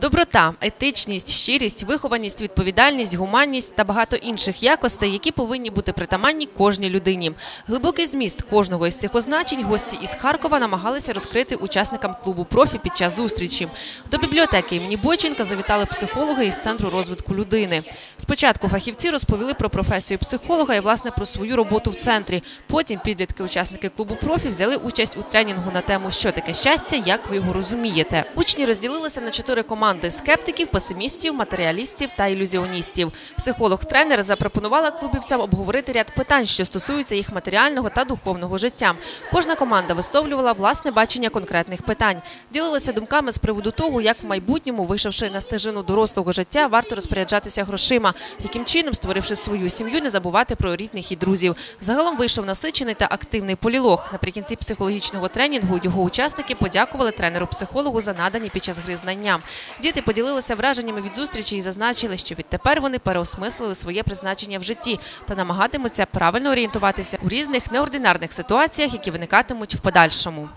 Доброта, етичність, щирість, вихованість, відповідальність, гуманність та багато інших якостей, які повинні бути притаманні кожній людині. Глибокий зміст кожного із цих означень гості із Харкова намагалися розкрити учасникам клубу профі під час зустрічі. До бібліотеки імені Бойченка завітали психологи із центру розвитку людини. Спочатку фахівці розповіли про професію психолога і власне про свою роботу в центрі. Потім підлітки учасники клубу профі взяли участь у тренінгу на тему Що таке щастя, як ви його розумієте. Учні розділилися на чотири команди скептиків, песимістів, матеріалістів та ілюзіоністів. Психолог-тренер запропонувала клубівцям обговорити ряд питань, що стосуються їх матеріального та духовного життя. Кожна команда висловлювала власне бачення конкретних питань, ділилася думками з приводу того, як в майбутньому, вийшовши на стежину дорослого життя, варто розпоряджатися грошима, яким чином, створивши свою сім'ю, не забувати про рідних і друзів. Загалом вийшов насичений та активний полілог. Наприкінці психологічного тренінгу його учасники подякували тренеру-психологу за надані під час гри знання. Діти поділилися враженнями від зустрічі і зазначили, що відтепер вони переосмислили своє призначення в житті та намагатимуться правильно орієнтуватися у різних неординарних ситуаціях, які виникатимуть в подальшому.